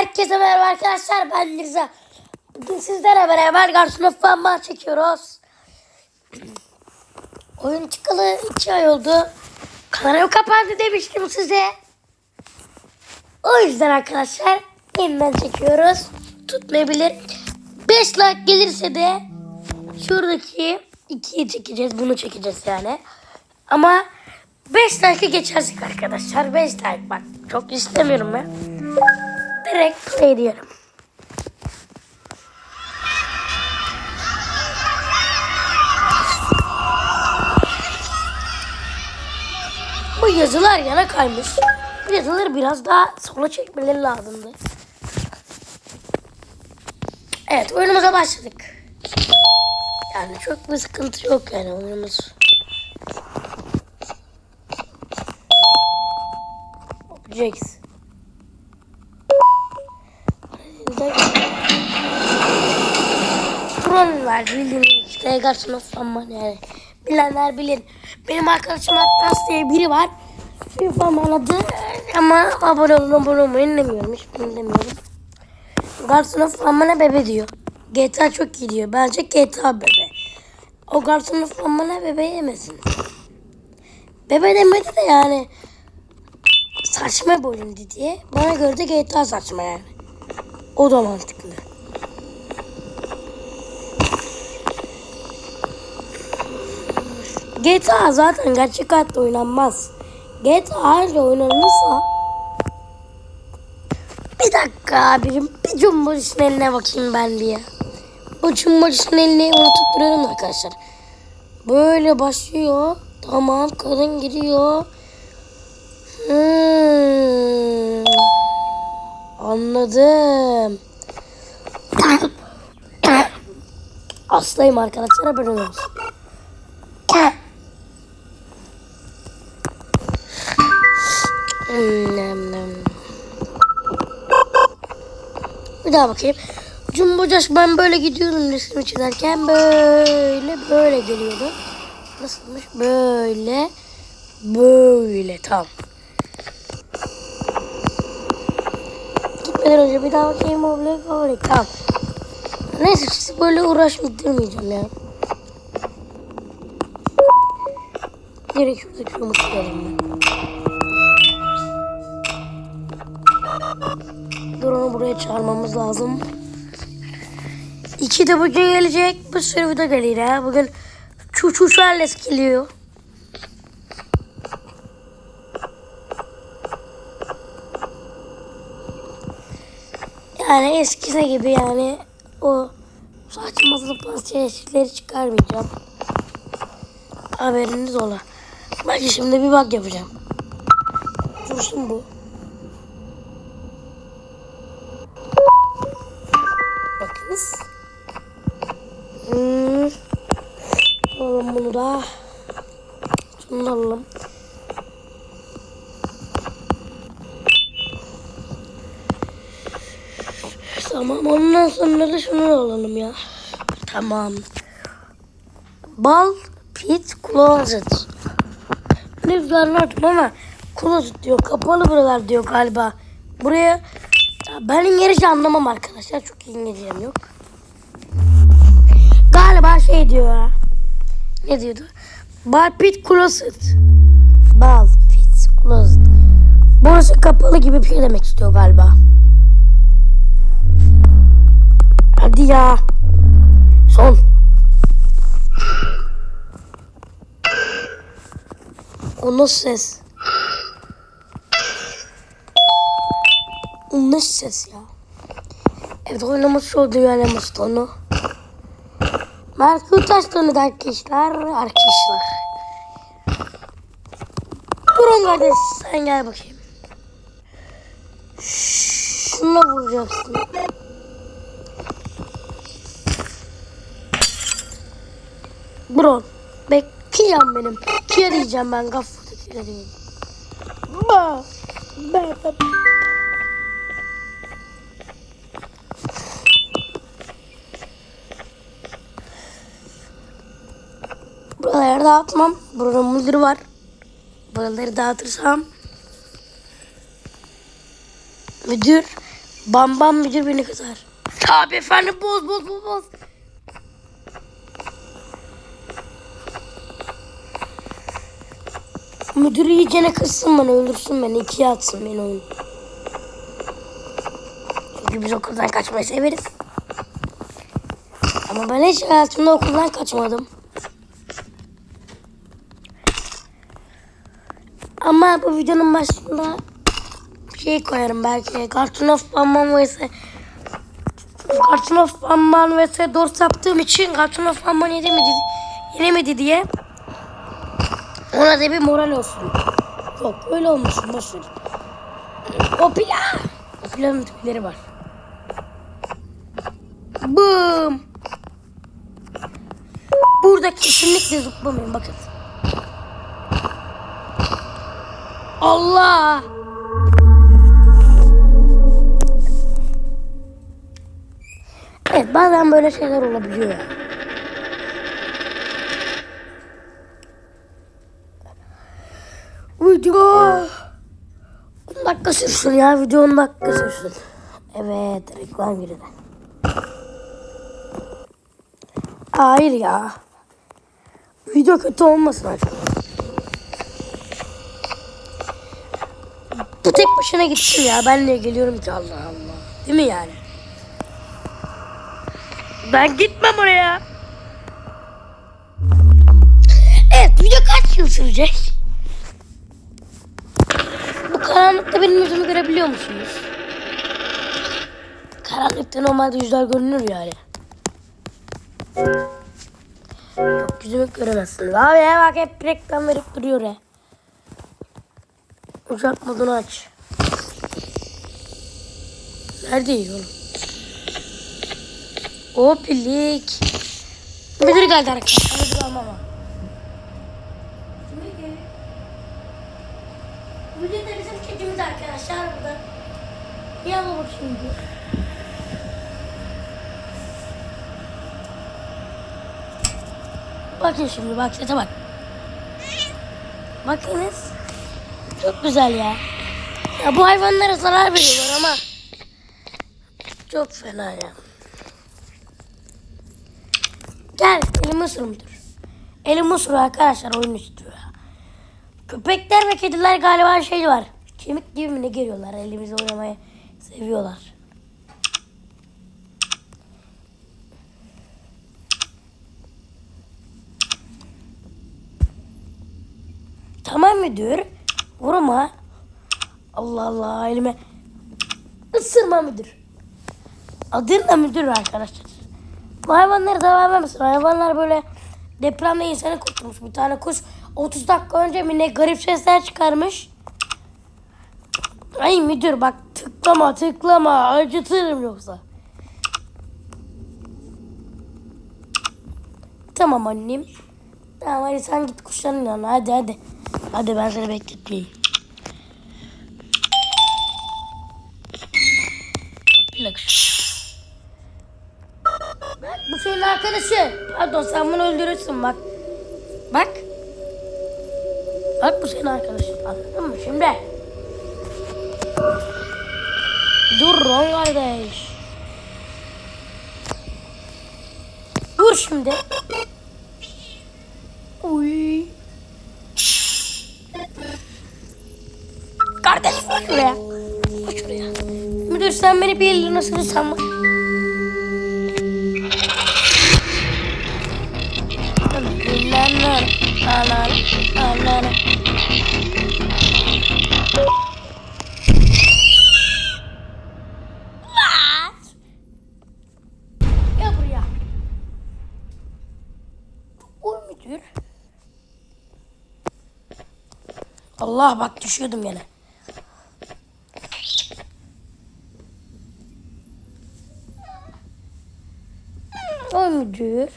Herkese merhaba arkadaşlar ben Mirza. Bugün sizlerle beraber Garson Fanma çekiyoruz. Oyun çıkalı 2 ay oldu. Kanalım kapandı demiştim size. O yüzden arkadaşlar yeniden çekiyoruz. Tutmayabilir. 5 like gelirse de şuradaki 2'yi çekeceğiz. Bunu çekeceğiz yani. Ama 5 like'ı geçersek arkadaşlar. 5 like bak çok istemiyorum ben. Direkt play diyorum. Bu yazılar yana kaymış. Bu yazıları biraz daha sola çekmeleri lazımdı. Evet oyunumuza başladık. Yani çok bir sıkıntı yok yani oyunumuz. Objects. İşte Garson of Famman yani. Bilenler bilir. Benim arkadaşım Atlas diye biri var. Famman adı ama abone olun abone olmayı demiyorum. Hiçbirini. Garson of Famman'a bebe diyor. GTA çok iyi diyor. Bence GTA bebe. O Garson of Famman'a bebe yemesin. Bebe demedi de yani saçma bir oyundu diye. Bana göre de GTA saçma yani. O da mantıklı. GTA zaten gerçek hayatta oynanmaz. GTA ile oynanırsa bir dakika abim bir Cumhurbaşı'nın eline bakayım ben diye. O Cumhurbaşı'nın elini unutup duruyorum arkadaşlar. Böyle başlıyor. Tamam kadın giriyor. Hmm. Anladım. Hastayım arkadaşlar haberin olsun. Bir daha bakayım. Josh ben böyle gidiyordum resim çizerken böyle böyle geliyordu. Nasılmış? Böyle böyle tam. Gitmeden önce bir daha bakayım o böyle böyle tam. Neyse siz böyle uğraşmayacağım ya. Direkt şuradaki yumurtayı alayım ben. Drone'u buraya çağırmamız lazım. İki de bugün gelecek. Bir sürü video gelir ha. Bugün Çuçu Charles geliyor. Yani eskisi gibi yani o saçma sapan çeşitleri çıkarmayacağım. Haberiniz ola. Bak şimdi bir bak yapacağım. Dursun bu. Alalım bunu da. Şunu da alalım. Tamam ondan sonra da şunu da alalım ya. Tamam. Bal pit closet. Rüzgarını attım ama closet diyor. Kapalı buralar diyor galiba. Buraya ya ben İngilizce anlamam arkadaşlar. Çok İngilizcem yok. Galiba şey diyor ha. Ne diyordu? Bal pit closet. Bal closet. Burası kapalı gibi bir şey demek istiyor galiba. Hadi ya. Son. O nasıl ses? O nasıl ses ya? Evet oynamış şu düğünlemez tonu. Merkür taşlarını da arkadaşlar. Arkadaşlar. Durun kardeş sen gel bakayım. Şuna vuracaksın. Bro. Bekliyorum benim. Kia diyeceğim ben. Gafurda kia değil. Ba. Ba. Ba. Buraları dağıtmam. Burada müdür var. Buraları dağıtırsam müdür Bam bam müdür beni kızar. Tabi efendim boz boz boz boz. Müdür iyicene kızsın bana öldürsün beni ikiye atsın beni oyun. Çünkü biz okuldan kaçmayı severiz. Ama ben hiç hayatımda okuldan kaçmadım. Ama bu videonun başında bir şey koyarım belki. Cartoon of Bamban vs. Cartoon of Bamban vs. Dors yaptığım için Cartoon of Bamban yenemedi, yenemedi diye ona da bir moral olsun. Yok öyle olmasın boşver. Opila. Opila'nın tüyleri var. Bum. Burada kesinlikle zıplamayın bakın. Allah. Evet bazen böyle şeyler olabiliyor. Video 10 dakika sürsün ya video 10 dakika sürsün. Evet reklam girdi. Hayır ya. Video kötü olmasın artık. Bu tek başına gitsin ya. Ben niye geliyorum ki Allah Allah. Değil mi yani? Ben gitmem oraya. Evet video kaç yıl sürecek? Bu karanlıkta benim yüzümü görebiliyor musunuz? Karanlıkta normalde yüzler görünür yani. Yok yüzümü göremezsiniz. Abi bak hep reklam verip duruyor ya. Uçak modunu aç. Neredeyiz oğlum? O pilik. Müdür geldi arkadaşlar. Müdür almam. Müdür de bizim kedimiz arkadaşlar burada. Al bakayım diyor. Bakın şimdi bak sete bak. Bakınız. Çok güzel ya. Ya bu hayvanlara zarar veriyorlar ama çok fena ya. Gel elimi ısırımdır. Elimi ısırıyor arkadaşlar oyun istiyor. Köpekler ve kediler galiba şey var. Kemik gibi mi ne geliyorlar elimizle oynamayı seviyorlar. Tamam müdür. Vurma. Allah Allah elime. Isırma müdür. Adın da müdür arkadaşlar. Bu hayvanları zarar vermesin. Hayvanlar böyle depremde insanı kurtulmuş. Bir tane kuş 30 dakika önce mi ne garip sesler çıkarmış. Ay müdür bak tıklama tıklama acıtırım yoksa. Tamam annem. Tamam hadi sen git kuşların yanına hadi hadi. Hadi ben seni bekletmeyeyim. Bak bu senin arkadaşı. Pardon sen bunu öldürürsün bak. Bak. Bak bu senin arkadaşın. Anladın mı şimdi? Dur Ron kardeş. Dur şimdi. Uy. Sen beni bir elini bak. Lanar, lanar, lanar. What? Gel buraya. Uy müdür. Allah bak düşüyordum yine. Müdür.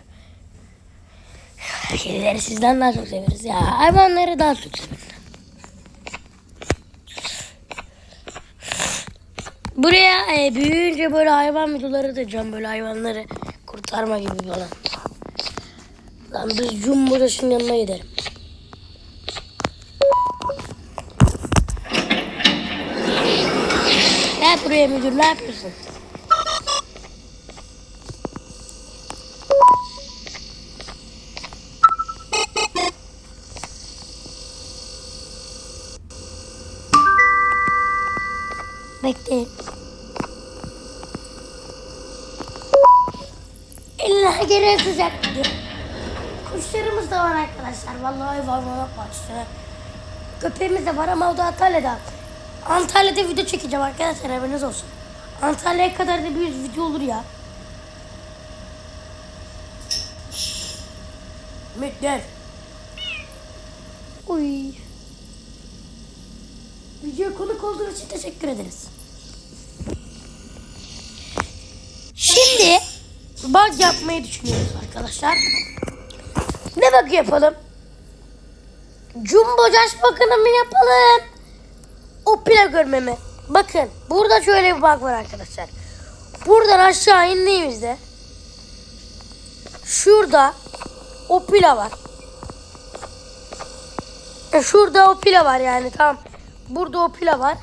Kedileri sizden daha çok severiz ya. Hayvanları daha çok severiz. Buraya e, büyüyünce böyle hayvan videoları da can böyle hayvanları kurtarma gibi falan. Lan biz Jumbo'daşın yanına gidelim. Gel buraya müdür ne yapıyorsun? Bekleyin. İlla geri sıcak gidiyor. Kuşlarımız da var arkadaşlar. Vallahi var var bahçede. Köpeğimiz de var ama o da Antalya'da. Antalya'da video çekeceğim arkadaşlar haberiniz olsun. Antalya'ya kadar da bir video olur ya. Mükler. Uy. Video konuk olduğunuz için teşekkür ederiz. Şimdi bug yapmayı düşünüyoruz arkadaşlar. Ne bug yapalım? Jumbo Josh bakını mı yapalım? O pila görme mi? Bakın burada şöyle bir bug var arkadaşlar. Buradan aşağı indiğimizde şurada o pila var. E, Şurada o pila var yani tamam. Burada o pila var.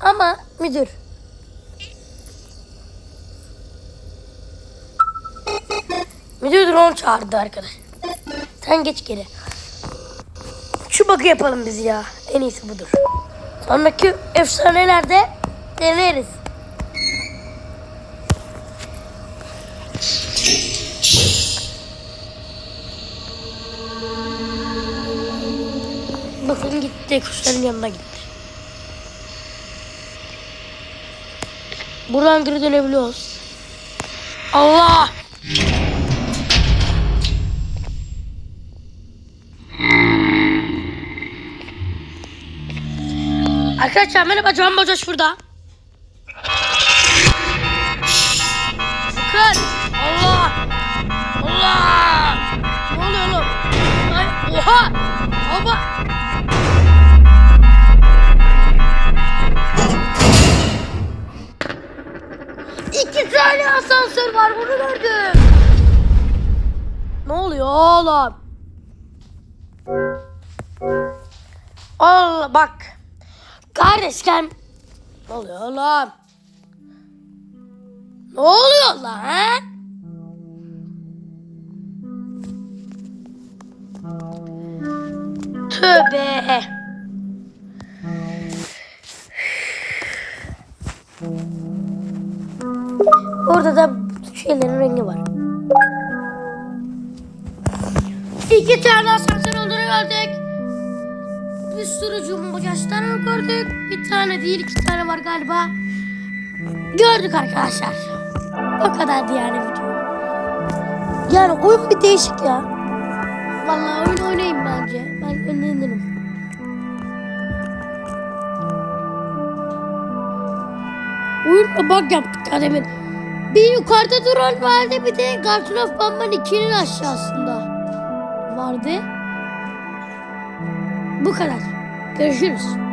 Ama müdür. Müdür drone çağırdı arkadaş. Sen geç geri. Şu bakı yapalım biz ya. En iyisi budur. Sonraki efsanelerde deneriz. Bakın gitti kuşların yanına gitti. Buradan geri dönebiliyoruz. Allah! Arkadaşlar merhaba Can Bocaş burada. Bakın. Allah. Allah. Ne oluyor oğlum? Ay, oha. Baba. İki tane asansör var bunu gördüm. Ne oluyor oğlum? Allah bak. Kardeşim. Ne oluyor oğlum? Ne oluyor lan? ha? Tövbe. Orada da şeylerin rengi var. İki tane asansör olduğunu gördük. Bir sürü cumhurbaşkanı gördük. Bir tane değil iki tane var galiba. Gördük arkadaşlar. O kadardı yani video. Yani oyun bir değişik ya. Vallahi oyun oynayayım bence. Ben önlenirim. Oyun bug yaptık ya demin. Bir yukarıda duran vardı bir de Garden of Bamban 2'nin aşağısında vardı. Bu kadar. Görüşürüz.